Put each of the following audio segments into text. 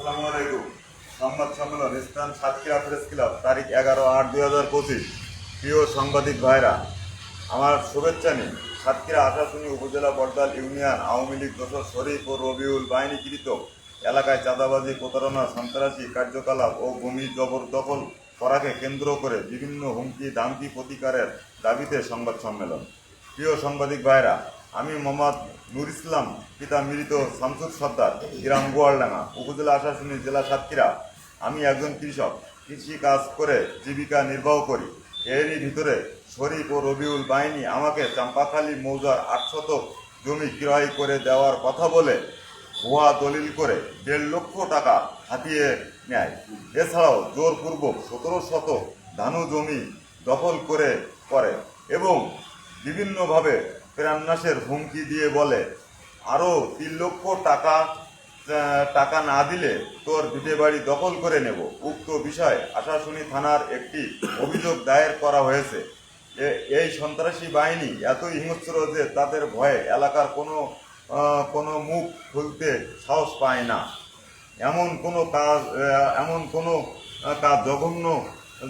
আসসালামু আলাইকুম। সংবাদ সম্মেলন স্থান সাতক্ষীরা প্রেস ক্লাব, তারিখ এগারো আট দুই হাজার পঁচিশ। প্রিয় সাংবাদিক ভাইরা, আমার শুভেচ্ছা নিই সাতক্ষীরা আশাশুনি উপজেলা বর্দাল ইউনিয়ন আওয়ামী লীগ দোসর শরীফ ও রবিউল বাহিনীকৃত এলাকায় চাঁদাবাজি, প্রতারণা, সন্ত্রাসী কার্যকলাপ ও ভূমি জবরদখল করাকে কেন্দ্র করে বিভিন্ন হুমকি দামকি প্রতিকারের দাবিতে সংবাদ সম্মেলন। প্রিয় সাংবাদিক ভাইরা আমি মোহাম্মদ নুর ইসলাম, পিতা মৃত শামসুর সর্দার, গ্রাম গোয়ালডাঙ্গা, উপজেলা আশাশুনি জেলা সাতক্ষীরা। আমি একজন কৃষক, কৃষি কাজ করে জীবিকা নির্বাহ করি। এরই ভিতরে শরীফ ও রবিউল বাহিনী আমাকে চাম্পাখালী মৌজার আটশত জমি ক্রয় করে দেওয়ার কথা বলে ভুয়া দলিল করে দেড় লক্ষ টাকা হাতিয়ে নেয়। এছাড়াও জোরপূর্বক সতেরো শত ধানু জমি দখল করে করে এবং বিভিন্নভাবে প্রাণনাশের হুমকি দিয়ে বলে আরও তিন লক্ষ টাকা টাকা না দিলে তোর ভিটে বাড়ি দখল করে নেব। উক্ত বিষয়ে আশাশুনি থানার একটি অভিযোগ দায়ের করা হয়েছে। এই সন্ত্রাসী বাহিনী এতই হিংস্র যে তাদের ভয়ে এলাকার কোনো কোনো মুখ খুলতে সাহস পায় না। এমন কোনো কাজ এমন কোনো কাজ জঘন্য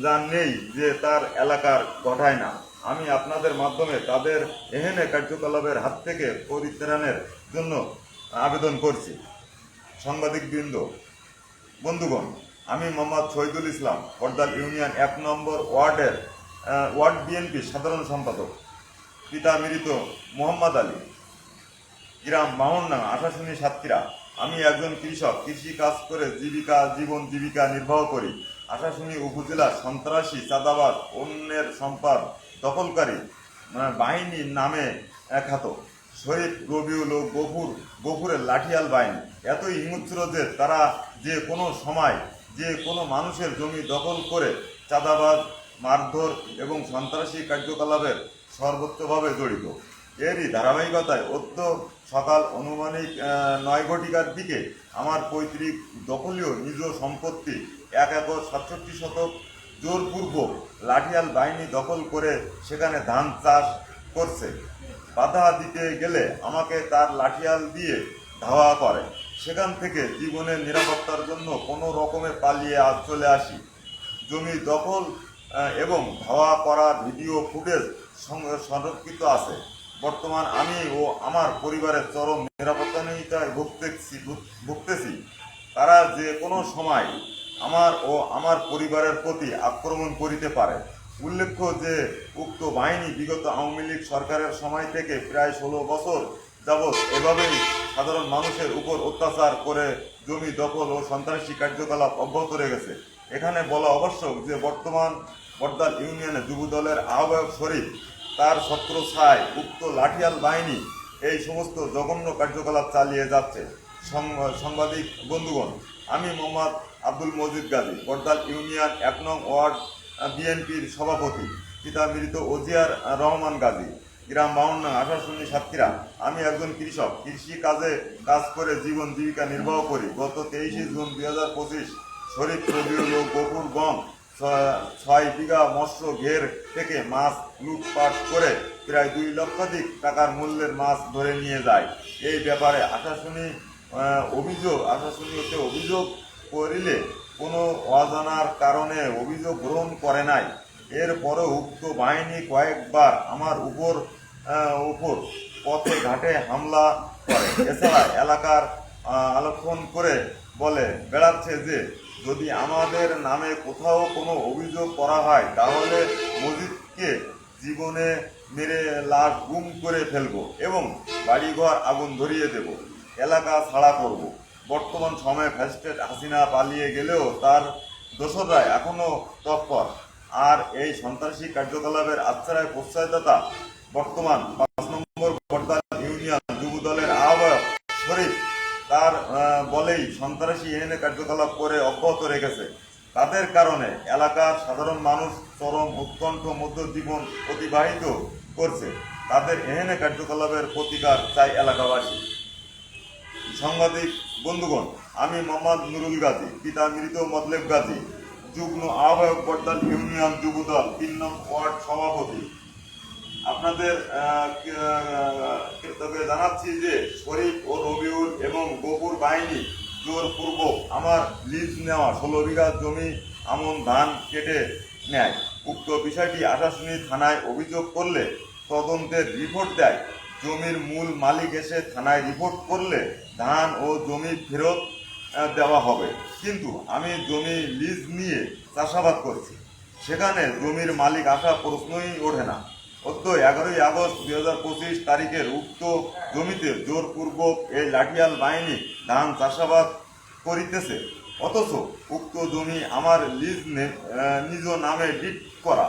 যা নেই যে তার এলাকার ঘটায় না। আমি আপনাদের মাধ্যমে তাদের এহেনে কার্যকলাপের হাত থেকে পরিত্রাণের জন্য আবেদন করছি। সাংবাদিক বৃন্দ বন্ধুগণ, আমি মোহাম্মদ শহীদুল ইসলাম হরদাল ইউনিয়ন এক নম্বর ওয়ার্ডের ওয়ার্ড বিএনপি সাধারণ সম্পাদক। পিতা মৃত মোহাম্মদ আলী। গ্রাম মাহনডাঙ্গা, আশাশুনি সাতক্ষীরা। আমি একজন কৃষক, কৃষি কাজ করে জীবিকা, জীবন, জীবিকা নির্বাহ করি। আশাশুনি উপজেলা সন্ত্রাসী চাঁদাবাদ অন্যের সম্পদ দখলকারী আহ, বাহিনীর নামে খ্যাত শহীদ রবিউল ও গফুর গফুরের লাঠিয়াল বাহিনী। এতই হিংস্র যে তারা যে কোনো সময় যে কোনো মানুষের জমি দখল করে চাঁদাবাজ মারধর এবং সন্ত্রাসী কার্যকলাপের সর্বোচ্চভাবে জড়িত। এরই ধারাবাহিকতায় অদ্য সকাল অনুমানিক নয় ঘটিকার দিকে আমার পৈতৃক দখলীয় নিজ সম্পত্তি এক একর সাতষট্টি শতক জোরপূর্বক লাঠিয়াল বাহিনী দখল করে সেখানে ধান চাষ করছে। বাধা দিতে গেলে আমাকে তার লাঠিয়াল দিয়ে ধাওয়া করে। সেখান থেকে জীবনের নিরাপত্তার জন্য কোনো রকমে পালিয়ে আজ চলে আসি। জমি দখল এবং ধাওয়া করার ভিডিও ফুটেজ সংরক্ষিত আছে। বর্তমান আমি ও আমার পরিবারের চরম নিরাপত্তা নিরাপত্তাহীনতায় ভুগতেছি ভুগ- ভুগতেছি। তারা যে কোনো সময় আমার ও আমার পরিবারের প্রতি আক্রমণ করিতে পারে। উল্লেখ্য যে, উক্ত বাহিনী বিগত আওয়ামী লীগ সরকারের সময় থেকে প্রায় ষোলো বছর যাবৎ এভাবেই সাধারণ মানুষের উপর অত্যাচার করে জমি দখল ও সন্ত্রাসী কার্যকলাপ অব্যাহত রেখেছে। এখানে বলা আবশ্যক যে, বর্তমান বর্দাল ইউনিয়নে যুবদলের আহ্বায়ক শরীফ, তার ছত্র ছায় উক্ত লাঠিয়াল বাহিনী এই সমস্ত জঘন্য কার্যকলাপ চালিয়ে যাচ্ছে। সাংবাদিক বন্ধুগণ আমি মোহাম্মদ আব্দুল মজিদ গাজী বর্দাল ইউনিয়ন এক নং ওয়ার্ড বিএনপির সভাপতি। পিতা মৃত ওজিয়ার রহমান গাজী গ্রাম বাউন্না আশাশুনি সাতক্ষীরা। আমি একজন কৃষক। কৃষি কাজে কাজ করে জীবন জীবিকা নির্বাহ করি। গত তেইশে জুন দুই হাজার পঁচিশ শরীফ ও গফুর গম ছয় বিঘা মৎস্য ঘের থেকে মাছ লুটপাট করে প্রায় দুই লক্ষাধিক টাকার মূল্যের মাছ ধরে নিয়ে যায়। এই ব্যাপারে আশাশুনি আহ, অভিযোগ আশাশুনি হচ্ছে অভিযোগ করিলে কোনো অজানার কারণে অভিযোগ গ্রহণ করে নাই। এরপরে উক্ত বাহিনী কয়েকবার আমার উপর উপর পথে ঘাটে হামলা করে। এছাড়া এলাকার আহ, আলোকন করে বলে বেড়াচ্ছে যে যদি আমাদের নামে কোথাও কোনো অভিযোগ করা হয় তাহলে মসজিদকে জীবনে মেরে লাশ গুম করে ফেলব এবং বাড়িঘর আগুন ধরিয়ে দেব। এলাকা ছাড়া করব। বর্তমান সময়ে ফ্যাস্টেড হাসিনা পালিয়ে গেলেও তার দোসররা এখনও তৎপর। আর এই সন্ত্রাসী কার্যকলাপের আশ্রয়, প্রশ্রয়দাতা বর্তমান পাঁচ নম্বর বর্দাল ইউনিয়ন যুব দলের আহ্বায়ক শরীফ। তার বলেই সন্ত্রাসী এনে কার্যকলাপ করে অব্যাহত রেখেছে। তাদের কারণে এলাকার সাধারণ মানুষ চরম উৎকণ্ঠ মধ্য জীবন অতিবাহিত করছে। তাদের এহেনে কার্যকলাপের প্রতিকার চাই এলাকাবাসী। সাংবাদিক, বন্ধুগণ, আমি মোহাম্মদ নুরুল গাজী, পিতা মৃত মতলেব গাজী, যুগ্ম আহ্বায়ক বর্দাল ইউনিয়ন যুবদল তিন নং ওয়ার্ড সভাপতি। আপনাদের তোকে জানাচ্ছি যে শরীফ ও রবিউল এবং গফুর বাহিনী জোরপূর্বক আমার লিজ নেওয়া ষোলো বিঘা জমি আমন ধান কেটে নেয়। উক্ত বিষয়টি আশাশুনি থানায় অভিযোগ করলে তদন্তের রিপোর্ট দেয়। জমির মূল মালিক এসে থানায় রিপোর্ট করলে ধান ও জমি ফেরত দেওয়া হবে। কিন্তু আমি জমি লিজ নিয়ে চাষাবাদ করছি। সেখানে জমির মালিক আসা প্রশ্নই ওঠে না। অদ্য এগারোই আগস্ট দুই হাজার পঁচিশ তারিখের উক্ত জমিতে জোরপূর্বক এই লাঠিয়াল বাহিনী ধান চাষাবাদ করিতেছে। অথচ উক্ত জমি আমার লিজ নিজ নামে ডিট করা।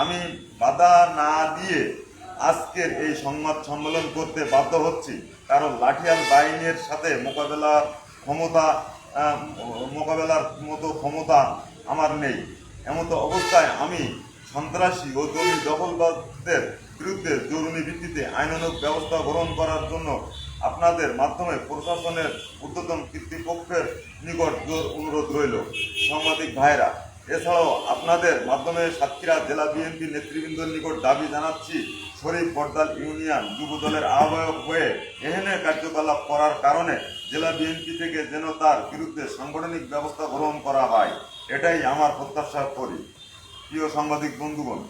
আমি বাধা না দিয়ে আজকের এই সংবাদ সম্মেলন করতে বাধ্য হচ্ছি। কারণ লাঠিয়াল বাহিনীর সাথে মোকাবেলার ক্ষমতা মোকাবেলার মতো ক্ষমতা আমার নেই। এমত অবস্থায় আমি সন্ত্রাসী ও জমি দখলবাদদের বিরুদ্ধে জরুরি ভিত্তিতে আইনানুগ ব্যবস্থা গ্রহণ করার জন্য আপনাদের মাধ্যমে প্রশাসনের ঊর্ধ্বতন কর্তৃপক্ষের নিকট জোর অনুরোধ রইল। সাংবাদিক ভাইরা এছাড়াও আপনাদের মাধ্যমে সাতক্ষীরা জেলা বিএনপি নেতৃবৃন্দের নিকট দাবি জানাচ্ছি, শরীফ বর্দাল ইউনিয়ন যুব দলের আহ্বায়ক হয়ে এহেনে কার্যকলাপ করার কারণে জেলা বিএনপি থেকে যেন তার বিরুদ্ধে সাংগঠনিক ব্যবস্থা গ্রহণ করা হয়, এটাই আমার প্রত্যাশা করি। প্রিয় সাংবাদিক বন্ধুগণ,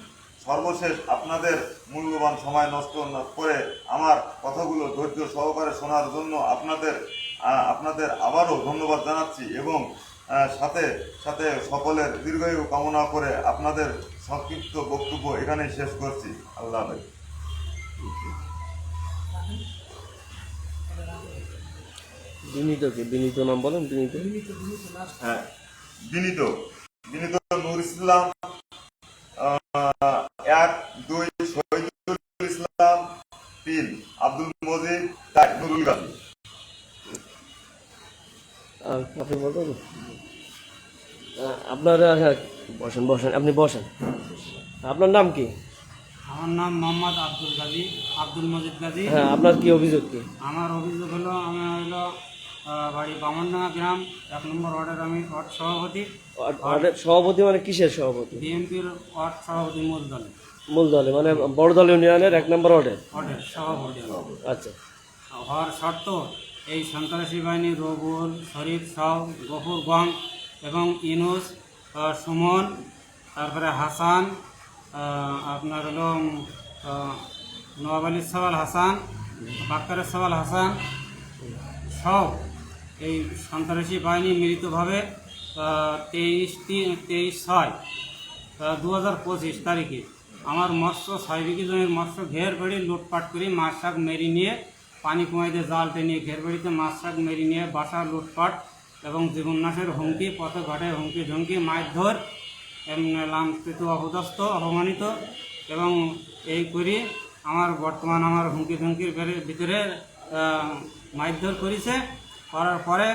সর্বশেষ আপনাদের মূল্যবান সময় নষ্ট করে আমার কথাগুলো ধৈর্য সহকারে শোনার জন্য আপনাদের আপনাদের আবারও ধন্যবাদ জানাচ্ছি এবং সাথে সাথে সকলের দীর্ঘায়ু কামনা করে আপনাদের সংক্ষিপ্ত বক্তব্য এখানেই শেষ করছি। আল্লাহ হাফেজ। বিনীত নাম বলেন বিনীত। হ্যাঁ বিনীত। বিনীত নূর ইসলাম এক দুই শহীদুল ইসলাম তিন আব্দুল মজিদ চার নুরুল আর আপনি বলবেন আপনার হ্যাঁ বসেন বসেন আপনি বসেন। আপনার নাম কি? আমার নাম মোহাম্মদ আব্দুল গাজী আব্দুল মজিদ গাজী। হ্যাঁ আপনার কি অভিযোগ কি? আমার অভিযোগ হলো আমি হলো বাড়ি বামনডাঙ্গা গ্রাম এক নম্বর ওয়ার্ডের আমি ওয়ার্ড সভাপতি। ওয়ার্ডের সভাপতি মানে কিসের সভাপতি? বিএনপির ওয়ার্ড সভাপতি মূল দলে। মূল দলে মানে বড় দল ইউনিয়নের এক নম্বর ওয়ার্ডের? ওয়ার্ডের সভাপতি। আচ্ছা। হওয়ার শর্ত এই সন্ত্রাসী বাহিনী রবুল শরীফ, সাউ, গফুর গম এবং ইনুস সুমন, তারপরে হাসান আপনার হলো নওয়াব আলী সওয়াল হাসান, বাক্কারের সওয়াল হাসান সব এই সন্ত্রাসী বাহিনী মিলিতভাবে তেইশ তিন তেইশ ছয় দু হাজার পঁচিশ তারিখে আমার মৎস্য, ছয় জমির মৎস্য ঘের বেড়ি লুটপাট করে মাছ শাক মেরি নিয়ে পানি কুমাইতে জাল টেনে ঘের বেড়িতে মাছ শাক মেরি নিয়ে বাসা লুটপাট এবং জীবননাশের হুমকি পথে ঘাটে হুমকি ঝুমকি, মারধর লাঞ্ছিত অপদস্থ, অপমানিত এবং এই করি আমার বর্তমান আমার হুমকি ধুমকির ভিতরে মারধর করেছে। করার পরে,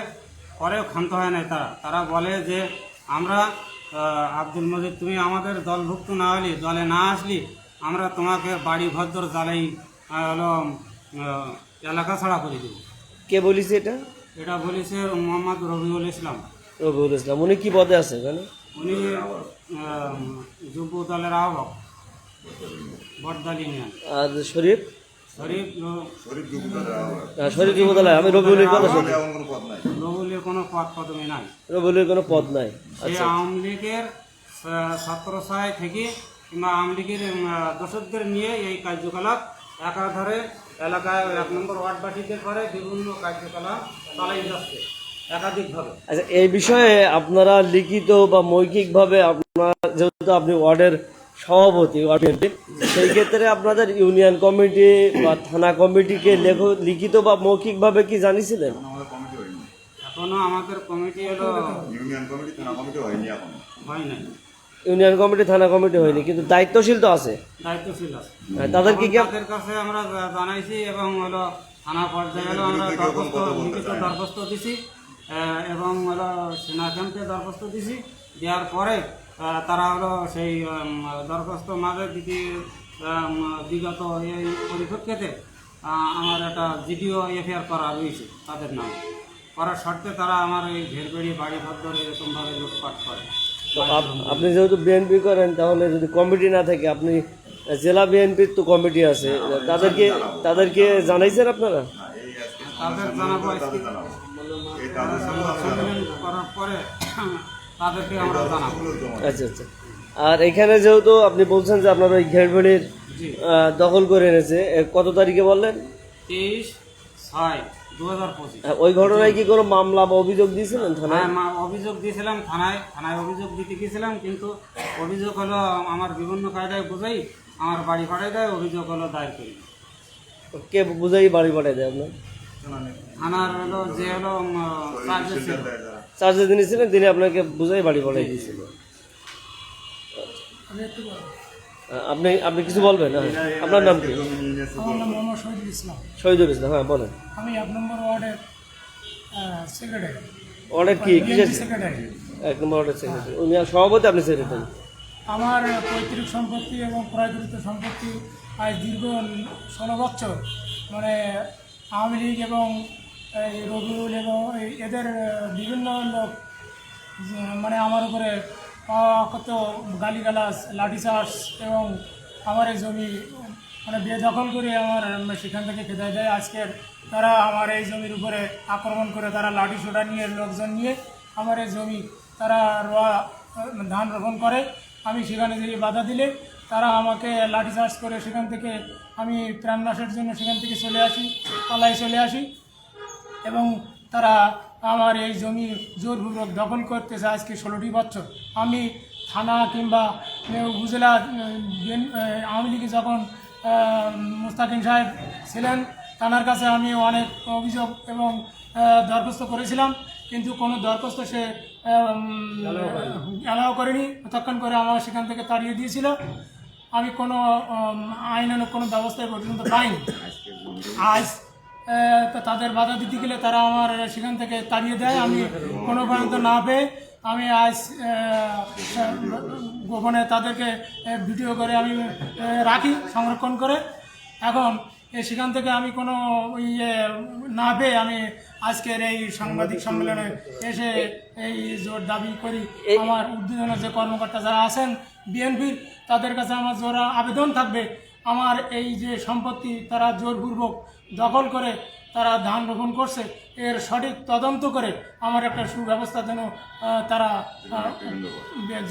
পরেও ক্ষান্ত হয় নাই তারা। তারা বলে যে, আমরা আব্দুল মজিদ, তুমি আমাদের দলভুক্ত না হলি, দলে না আসলি, আমরা তোমাকে বাড়ি ভদ্র জ্বালাই হলো এলাকা ছাড়া করে দেব। কে বলিছে এটা? এটা বলেছে মোহাম্মদ রবিউল ইসলাম। রবিউল ইসলাম। উনি কি পদে আছে এখানে? উনি যুব দলের আহ্বায়ক বটদল ইউনিয়ন। আর শরীফ? শরীফ শরীফ আহ, শরীফ যুবদলে আমি রবিউলের কথা শুনি। আমাদের কোনো পদ নাই। রবুলের কোনো পদ পদমী নাই। রবিউলের কোনো পদ নাই। সে আচ্ছা। আওয়ামী লীগের আহ, ছাত্রছায় থেকে কিংবা আওয়ামী লীগের দর্শকদের নিয়ে এই কার্যকলাপ একাধারে এলাকায় এক নম্বর ওয়ার্ডবাসীদের করে বিভিন্ন কার্যকলাপ চালাই যাচ্ছে একাধিকভাবে। আচ্ছা এই বিষয়ে আপনারা লিখিত বা মৌখিকভাবে আপনার যেহেতু আপনি ওয়ার্ডের সভাপতি ওয়ার্ড সেই ক্ষেত্রে আপনাদের ইউনিয়ন কমিটি বা থানা কমিটিকে লেখ লিখিত বা মৌখিকভাবে কি জানিয়েছিলেন? আমাদের এখনও আমাদের কমিটি হলো ইউনিয়ন কমিটি থানা কমিটি হয়নি এখনও। হয় নাই। ইউনিয়ন কমিটি থানা কমিটি হয়নি কিন্তু দায়িত্বশীল তো আছে। দায়িত্বশীল আছে। তাদেরকে কি তাদের কাছে আমরা জানাইছি এবং হলো থানা পর্যায়ে হলো আমরা দরখাস্ত লিখিত দরখাস্ত দিছি এবং হলো সেনা ক্যাম্পে দরখাস্ত দিছি। দেওয়ার পরে তারা হলো সেই দরখাস্ত মাঝে উম, বিগত এই পরিপ্রেক্ষিতে আমার একটা জিডিও এফআইআর করা রয়েছে তাদের নামে। করার শর্তে তারা আমার এই ঘেরবেড়ি বাড়ি ভদ্র এরকমভাবে লুটপাট করে। আপনি যেহেতু বিএনপি করেন তাহলে যদি কমিটি না থাকে আপনি জেলা বিএনপির তো কমিটি আছে। তাদেরকে তাদেরকে জানাইছেন আপনারা? না এই আজকে তাদের জানাব আজকে। তাদের জানাব এই কাজের সংবাদ সম্মেলন করার পরে তাদেরকে আমরা জানাব। আচ্ছা আচ্ছা। আর এখানে যেহেতু আপনি বলছেন যে আপনার ওই ঘেরবাড়ির জি। দখল করে এনেছে কত তারিখে বললেন? তেইশ ছয়। দু হাজার পঁচিশ ওই ঘটনায় কি কোনো মামলা বা অভিযোগ দিয়েছিলেন থানায়? হ্যাঁ মা অভিযোগ দিয়েছিলাম থানায়। থানায় অভিযোগ দিতে গেছিলাম কিন্তু অভিযোগ হলো আমার বিভিন্ন কায়দায় বুঝাই আমার বাড়ি পাঠাই দেয় অভিযোগ হলো দায়ের করি। কে বুঝাই বাড়ি পাঠিয়ে দেয় আপনার? থানার হলো যে হলো চার্জে ছিল। চার্জে যিনি ছিলেন তিনি আপনাকে বুঝাই বাড়ি পাঠিয়ে দিয়েছিল। আহ, আপনি আপনি কিছু বলবেন? হ্যাঁ। আপনার নাম কি? আমার নাম মোহাম্মদ শহীদুল ইসলাম। শহীদুল ইসলাম হ্যাঁ বলেন। আমি এক নম্বর ওয়ার্ডের সেক্রেটারি অর্ডার কি? কিসের? সেক্রেটারি এক নম্বর অর্ডার সেক্রেটারি উনি সভাপতি আপনি সেক্রেটারি আমার পৈতৃক সম্পত্তি এবং প্রাকৃতিক সম্পত্তি আজ দীর্ঘ ষোলো বছর মানে আওয়ামী লীগ এবং এই রবিউল এবং এদের বিভিন্ন লোক মানে আমার উপরে কত গালিগালাজ, লাঠিচার্জ এবং আমার এই জমি মানে বেদখল করে আমার সেখান থেকে খেদাই দেয়। আজকের তারা আমার এই জমির উপরে আক্রমণ করে তারা লাঠি সোটা নিয়ে, লোকজন নিয়ে আমার এই জমি তারা রোয়া, ধান রোপণ করে। আমি সেখানে যে বাধা দিলে তারা আমাকে লাঠি লাঠিচার্জ করে সেখান থেকে আমি প্রাণনাশের জন্য সেখান থেকে চলে আসি পালাই চলে আসি এবং তারা আমার এই জমি জোরপূর্বক দখল করতেছে আজকে ষোলোটি বছর। আমি থানা কিংবা উপজেলা আওয়ামী লীগে যখন মুস্তাকিম সাহেব ছিলেন থানার কাছে আমি অনেক অভিযোগ এবং দরখাস্ত করেছিলাম। কিন্তু কোনো দরখাস্ত সে অ্যালাও করেনি। তৎক্ষণ করে আমার সেখান থেকে তাড়িয়ে দিয়েছিল। আমি কোনো উম, আইনানুগ কোনো ব্যবস্থায় পর্যন্ত পাইনি। আজ তাদের বাধা দিতে গেলে তারা আমার সেখান থেকে তাড়িয়ে দেয়। আমি কোনো পর্যন্ত না পেয়ে আমি আজ গোপনে তাদেরকে ভিডিও করে আমি রাখি সংরক্ষণ করে। এখন সেখান থেকে আমি কোনো ইয়ে না পেয়ে আমি আজকের এই সাংবাদিক সম্মেলনে এসে এই জোর দাবি করি। আমার উদ্বোধনের যে কর্মকর্তা যারা আছেন বিএনপির তাদের কাছে আমার জোর আবেদন থাকবে। আমার এই যে সম্পত্তি তারা জোরপূর্বক দখল করে তারা ধান রোপণ করছে এর সঠিক তদন্ত করে আমার একটা সুব্যবস্থা যেন তারা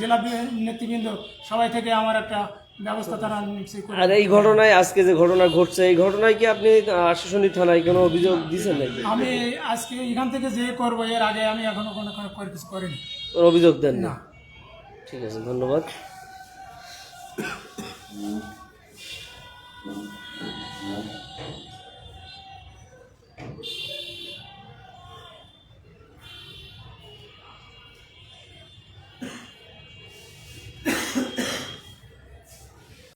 জেলা নেতৃবৃন্দ সবাই থেকে আমার একটা ব্যবস্থা তারা আর এই ঘটনায় আজকে যে ঘটনা ঘটছে এই ঘটনায় কি আপনি আহ, আশাশুনি থানায় কোনো অভিযোগ দিয়েছেন নাকি? আমি আজকে এখান থেকে যে করব এর আগে আমি এখনও কোনো কোনো কিছু করিনি। অভিযোগ দেন না। ঠিক আছে ধন্যবাদ। Thank you.